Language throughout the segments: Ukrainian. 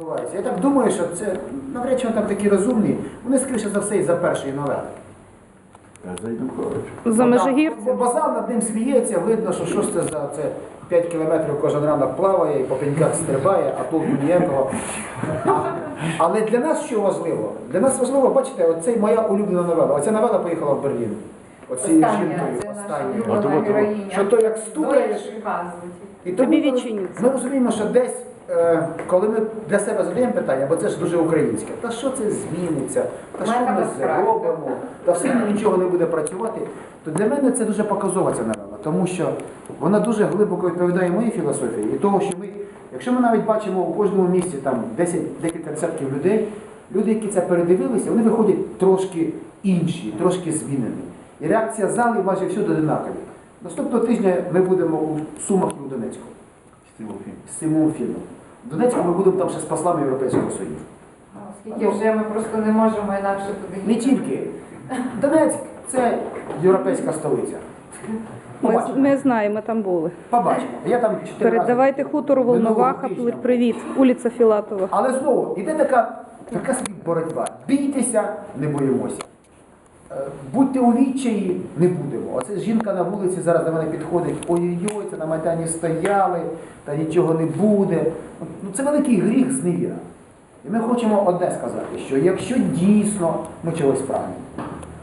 відбувається. Я так думаю, що це навряд чи вони там такі розумні. Вони скоріше за все і за першої новели. За Межигірцем. Базар над ним сміється, видно, що що ж це за це 5 кілометрів кожен ранок плаває і по пеньках стрибає, а толку ніякого. Але для нас що важливо? Для нас важливо, бачите, оце моя улюблена новела. Оця новела поїхала в Берлін. Оцією жінкою. останньою. Що то як стукаєш. І тому Тобі ми- Ми розуміємо, що десь, коли ми для себе задаємо питання, бо це ж дуже українське, та що це зміниться, та що ми зробимо, та все одно нічого не буде працювати, то для мене це дуже показова ця новела, тому що вона дуже глибоко відповідає моїй філософії і того, що ми, якщо ми навіть бачимо у кожному місці там 10 декілька десятків людей, люди, які це передивилися, вони виходять трошки інші, трошки змінені. І реакція зали майже всюди одинакові. Наступного тижня ми будемо у Сумах і у Донецьку з цим фільмом. В Донецьку ми будемо там ще з послами Європейського Союзу. Оскільки вже ми просто не можемо інакше туди Не їхати. тільки. Донецьк це європейська столиця. Ми, Побачимо. ми знаємо, там були. Побачимо. Я там чотири Передавайте хутору Волноваха. тижня. Привіт, вулиця Філатова. Але знову іде така, така собі боротьба. Бійтеся, не боїмося. Е, Будьте у відчаї, не будемо. Оце жінка на вулиці зараз до мене підходить, ой-ой-ой, це на Майдані стояли, та нічого не буде. Ну, це великий гріх зневіра. І ми хочемо одне сказати, що якщо дійсно ми чогось прагнемо,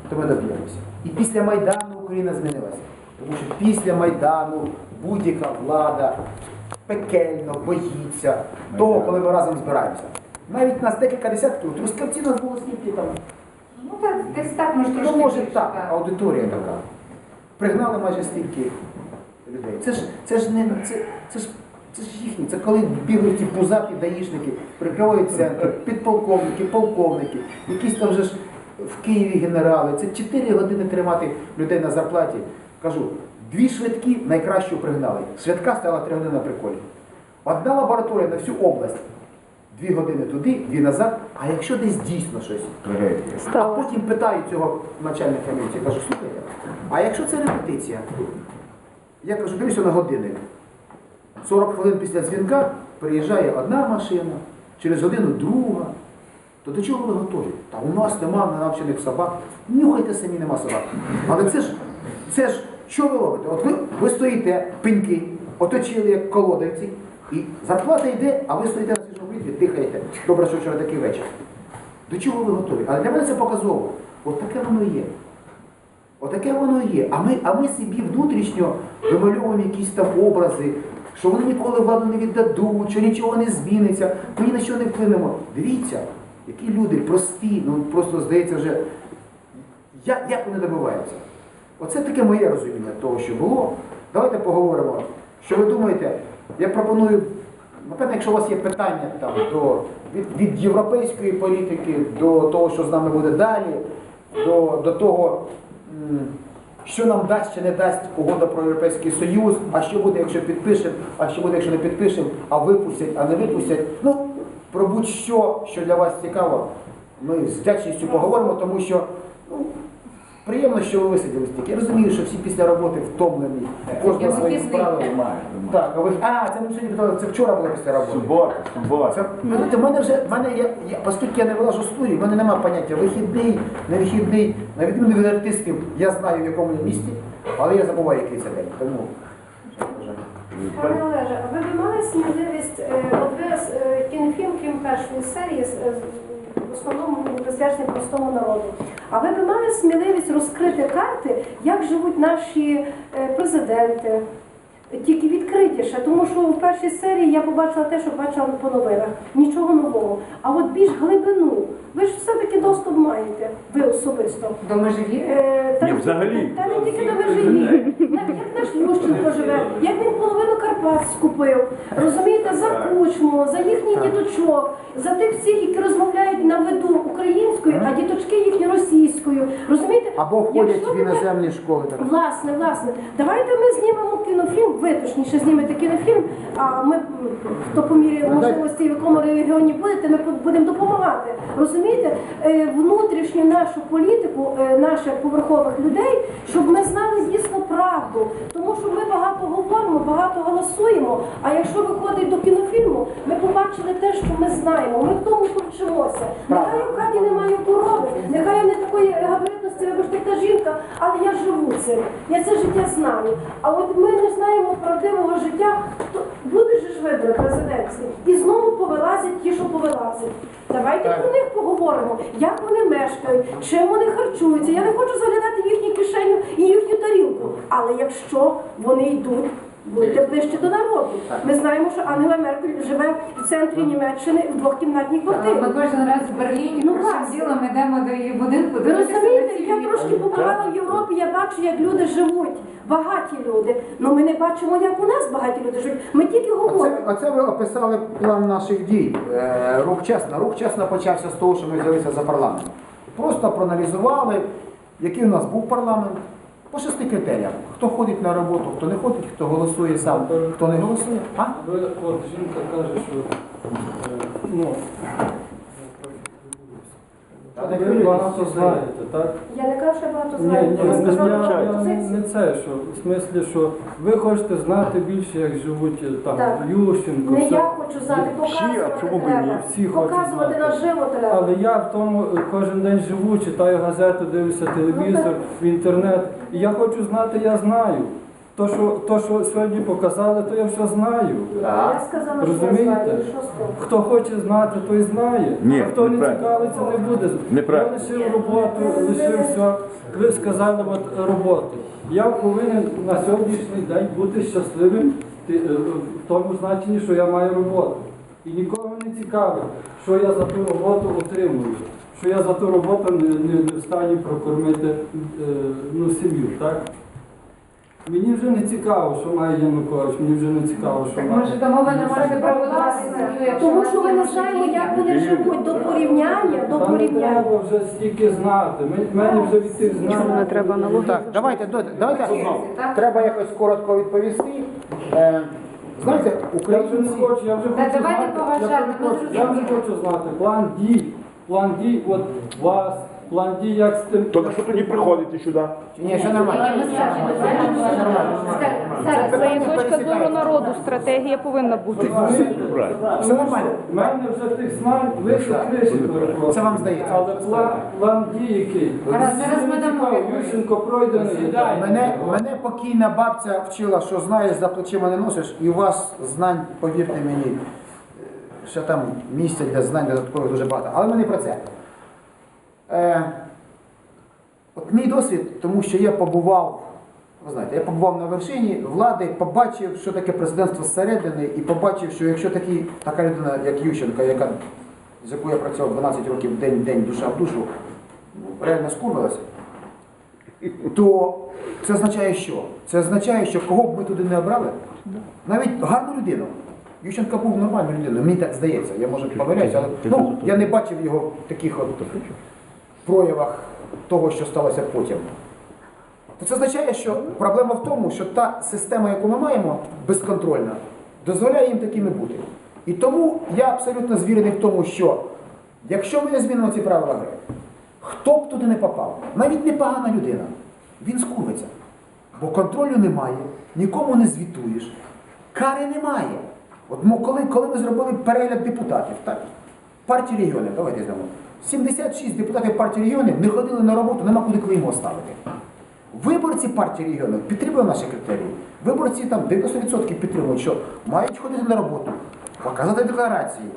то ми доб'ємося. І після Майдану Україна змінилася. Тому що після Майдану будь-яка влада пекельно боїться того, коли ми разом збираємося. Навіть нас декілька десятків, трускавці нас було скільки там. Ну так, десь так, може Ну, може більше, так, аудиторія така. Пригнали майже стільки людей. Це ж, це ж не це, це ж. Це ж їхні, це коли бігають ці пузаті даїшники, прикривають центр, підполковники, полковники, якісь там вже ж в Києві генерали. Це 4 години тримати людей на зарплаті. Кажу, дві швидкі найкращу пригнали. Швидка стала 3 години на приколі. Одна лабораторія на всю область. Дві години туди, дві назад. А якщо десь дійсно щось а потім питаю цього начальника міліції, кажу, слухайте, а якщо це репетиція? Я кажу, дивлюся на годинник. 40 хвилин після дзвінка приїжджає одна машина, через годину друга. То до чого ви готові? Та у нас нема ненавчених собак. Нюхайте самі, нема собак. Але це ж, це ж, що ви робите? От ви, ви стоїте, пеньки, оточили як колодиці, і зарплата йде, а ви стоїте дихаєте. Добре, що вчора такий вечір. До чого ви готові? Але для мене це показово. От воно є. Отаке воно є. А ми, а ми собі внутрішньо вимальовуємо якісь там образи, що вони ніколи владу не віддадуть, що нічого не зміниться, ми ні на що не вплинемо. Дивіться, які люди прості, ну просто здається вже, як, як вони добиваються. Оце таке моє розуміння того, що було. Давайте поговоримо. Що ви думаєте? Я пропоную, напевно, якщо у вас є питання там, до, від, від європейської політики до того, що з нами буде далі, до, до того, що нам дасть чи не дасть угода про Європейський Союз, а що буде, якщо підпишемо, а що буде, якщо не підпишемо, а випустять, а не випустять. Ну, про будь-що, що для вас цікаво, ми з вдячністю поговоримо, тому що ну, приємно, що ви висиділи стільки. Я розумію, що всі після роботи втомлені, кожна свої справи. Немає. Так, а ви. А, це ми сьогодні питали, це вчора було після роботи. Субота, субота. ви знаєте, в мене вже, в мене, я, я, оскільки я не вилажу студію, в мене немає поняття вихідний, не вихідний. На відміну від артистів, я знаю, в якому я місті, але я забуваю, який це день. Тому, вже. Пане Олеже, а ви б мали сміливість, е, от ви е, крім першої серії, з- е, основному присвячений простому народу. А ви б мали сміливість розкрити карти, як живуть наші е, президенти? Тільки відкритіше, тому що в першій серії я побачила те, що бачила по новинах. Нічого нового. А от більш глибину. Ви ж все-таки доступ маєте, ви особисто. До Межигір'я? Е, Ні, взагалі. Та не тільки до Вержині. Як, як наш Ющенко живе, як він половину Карпат скупив. Розумієте, за кучму, за їхній діточок, за тих всіх, які розмовляють на виду українською, а діточки їхні російською. Розумієте? Або входять в іноземні школи. Так. Власне, власне. Давайте ми знімемо кінофільм, ви точніше знімете кінофільм, а ми, хто по мірі можливості, в якому регіоні будете, ми будемо допомагати. Розумієте, Е, внутрішню нашу політику, е, наших поверхових людей, щоб ми знали дійсно правду. Тому що ми багато говоримо, багато голосуємо. А якщо виходить до кінофільму, ми побачили те, що ми знаємо. Ми в тому повчимося. Нехай у хаті немає корови, нехай не такої габаритності, вибачте, та жінка, але я живу цим. Я це життя знаю. А от ми не знаємо правдивого життя, то буде же ж вибори президентські. І знову повилазять ті, що повилазять. Давайте Так. про них поговоримо, як вони мешкають, чим вони харчуються. Я не хочу заглядати їхню кишеню і їхню тарілку. Але якщо вони йдуть, будьте ближче до народу. Ми знаємо, що Ангела Меркель живе в центрі Німеччини в двохкімнатній Ми квартирі. кожен раз в Берліні Ну, ділом йдемо до її будинку. Ви розумієте, я трошки побувала в Європі, я бачу, як люди живуть, багаті люди. Ну ми не бачимо, як у нас багаті люди живуть. Ми тільки Оце, говоримо. оце ви описали план наших дій. Е, рух чесно. Рух чесно почався з того, що ми взялися за парламент. Просто проаналізували, який у нас був парламент. По шести критеріям. Хто ходить на роботу, хто не ходить, хто голосує сам, хто не голосує. А? Жінка каже, що ну, не ви багато знаєте, так? Я не кажу, що я багато Ні, знаю. ні, Я не, сказала я, позицію. не це, що в смислі, що ви хочете знати більше, як живуть е, там Так. Ющенко. Не все. я хочу знати, Всі, а чому б і треба. ні? Всі хочуть Показувати знати. наживо треба. Але я в тому е, кожен день живу, читаю газету, дивлюся телевізор, в інтернет. І я хочу знати, я знаю. То, що, то, що сьогодні показали, то я все знаю. Я сказала, що я Розумієте? Що з того? Хто хоче знати, той знає. Ні, а хто не неправильно. цікавиться, не буде. Неправильно. Я лишив роботу, лишив все. Ви сказали от роботи. Я повинен на сьогоднішній день бути щасливим ти- е, в тому значенні, що я маю роботу. І нікого не цікавить, що я за ту роботу отримую, що я за ту роботу не, не, не в стані прокормити е, ну, сім'ю. Так? Мені вже не цікаво, що має Янукович, мені вже не цікаво, що має. може тому ви не можете проводити сім'ю, Тому що є не можливість. як вони живуть до порівняння, до Та не порівняння. треба вже стільки знати. Мен- Мене вже від тих знань. треба налоги? Так, давайте, давайте, давайте. Треба якось коротко відповісти. Е, знаєте, Я вже не українці. хочу, я вже хочу давайте знати. поважати, Я, вже ми хочу, я вже зрозуміли. хочу знати план дій. План дій от вас, план дій як з тим. На що тоді приходите сюди? Ні, все нормально. Це точка зору народу, стратегія повинна бути. Все нормально. У мене вже тих знань вище криші. Це вам здається. Але план, план дій який? Зараз- ми дамо. Ющенко пройдений. Мене, мене покійна бабця вчила, що знаєш, за плечима не носиш, і у вас знань, повірте мені, ще там місця для знань додаткових дуже багато. Але ми не про це. Е, от мій досвід, тому що я побував, ви знаєте, я побував на вершині влади, побачив, що таке президентство зсередини, і побачив, що якщо такі, така людина, як Ющенко, яка, з якою я працював 12 років день в день, душа в душу, ну, реально скурвилася, то це означає що? Це означає, що кого б ми туди не обрали, навіть гарну людину. Ющенко був нормальною людиною, мені так здається, я може помиляюся, але ну, я не бачив його таких от проявах того, що сталося потім. То це означає, що проблема в тому, що та система, яку ми маємо, безконтрольна, дозволяє їм такими бути. І тому я абсолютно звірений в тому, що якщо ми не змінимо ці правила гри, хто б туди не попав, навіть непогана людина, він скурвиться. Бо контролю немає, нікому не звітуєш, кари немає. От коли, коли ми зробили перегляд депутатів, так, партії регіонів, давайте візьмемо. 76 депутатів партії регіонів не ходили на роботу, нема куди клеймо ставити. Виборці партії регіонів підтримують наші критерії. Виборці там 90% підтримують, що мають ходити на роботу, показати декларації,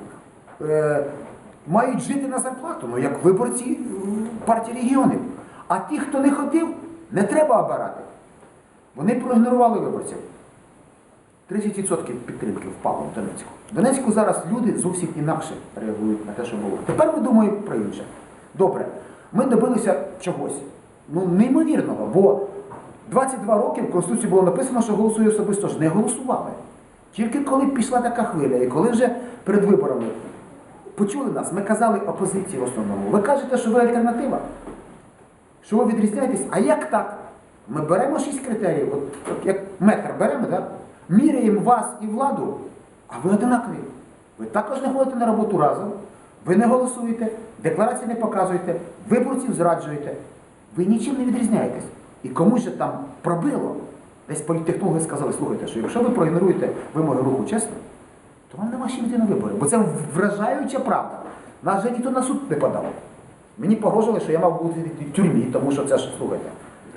е, мають жити на зарплату, ну як виборці партії регіонів. А ті, хто не ходив, не треба обирати. Вони проігнорували виборців. 30% підтримки впало в Донецьку. В Донецьку зараз люди зовсім інакше реагують на те, що було. Тепер ми думаємо про інше. Добре, ми добилися чогось. Ну, неймовірного, бо 22 роки в Конституції було написано, що голосує особисто ж не голосували. Тільки коли пішла така хвиля, і коли вже перед виборами почули нас, ми казали опозиції в основному. Ви кажете, що ви альтернатива, що ви відрізняєтесь, а як так? Ми беремо шість критеріїв, от, от як метр беремо, так? Міряємо вас і владу, а ви одинакові. Ви також не ходите на роботу разом, ви не голосуєте, декларації не показуєте, виборців зраджуєте. Ви нічим не відрізняєтесь. І комусь же там пробило. Десь політтехнологи сказали, слухайте, що якщо ви проігноруєте вимоги руху чесно, то вам нема чим йти на вибори. Бо це вражаюча правда. Нас же ніхто на суд не подав. Мені погрожували, що я мав бути в тюрмі, тому що це ж, слухайте,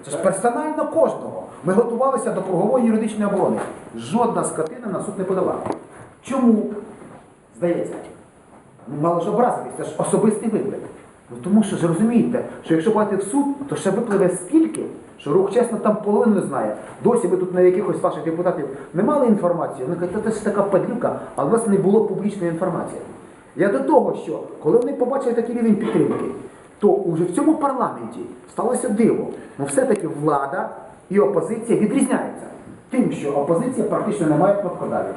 це ж персонально кожного. Ми готувалися до кругової юридичної оборони. Жодна скотина на суд не подала. Чому? Здається. Ну, мало ж образитись, це ж особистий виклик. Ну тому що ж розумієте, що якщо подати в суд, то ще випливе скільки, що рух чесно там половину не знає. Досі ви тут на якихось ваших депутатів не мали інформації. Вони кажуть, це ж така падлюка, а у вас не було публічної інформації. Я до того, що коли вони побачили такий рівень підтримки, то уже в цьому парламенті сталося диво. Ну все-таки влада і опозиція відрізняються. Тим, що опозиція практично не має кнопкодавів.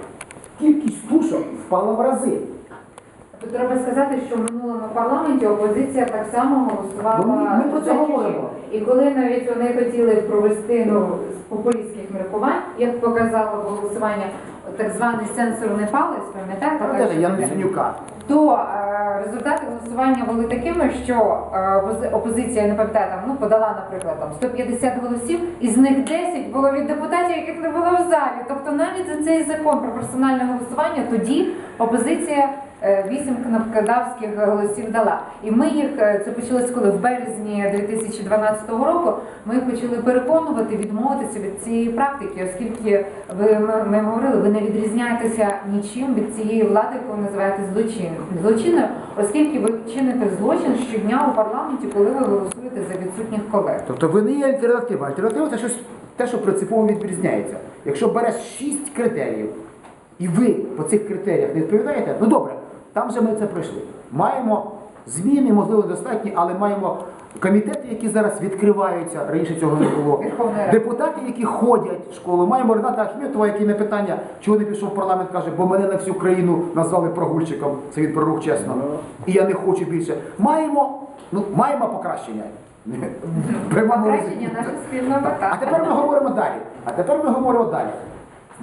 Кількість тушок впала в рази. Тут треба сказати, що в минулому парламенті опозиція так само голосувала. Ну, ми- ми про це говоримо. І коли навіть вони хотіли провести ну, з популістських міркувань, як показало голосування, так званий сенсорний палець, пам'ятаєте? Яценюка. то е, результати голосування були такими, що е, опозиція, не пам'ятаю, там, ну, подала, наприклад, там 150 голосів, із них 10 було від депутатів, яких не було в залі. Тобто навіть за цей закон про персональне голосування тоді опозиція вісім кнопкодавських голосів дала. І ми їх, е, це почалось коли в березні 2012 року, ми їх почали переконувати відмовитися від цієї практики, оскільки ви ми, говорили, ви не відрізняєтеся нічим від цієї влади, яку ви називаєте злочин, злочинною, оскільки ви чините злочин щодня у парламенті, коли ви голосуєте за відсутніх колег. Тобто ви не є альтернатива. Альтернатива це щось те, що принципово відрізняється. Якщо береш шість критеріїв, і ви по цих критеріях не відповідаєте, ну добре, там же ми це пройшли. Маємо зміни, можливо, достатні, але маємо комітети, які зараз відкриваються, раніше цього не було. Депутати, які ходять в школу. Маємо Рената Ахметова, який на питання, чого не пішов в парламент, каже, бо мене на всю країну назвали прогульчиком. Це він про рух чесно. І я не хочу більше. Маємо, ну, маємо покращення. Покращення наша спільна мета. А тепер ми говоримо далі. А тепер ми говоримо далі.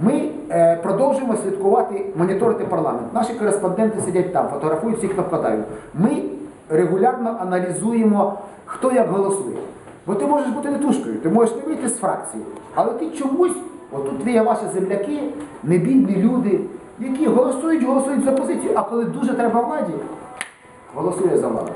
Ми е, продовжуємо слідкувати, моніторити парламент. Наші кореспонденти сидять там, фотографують всіх кнопкодавів. Ми регулярно аналізуємо, хто як голосує. Бо ти можеш бути не тушкою, ти можеш не вийти з фракції. Але ти чомусь, отут є ваші земляки, небідні люди, які голосують, голосують за позицію, а коли дуже треба владі, голосує за владу.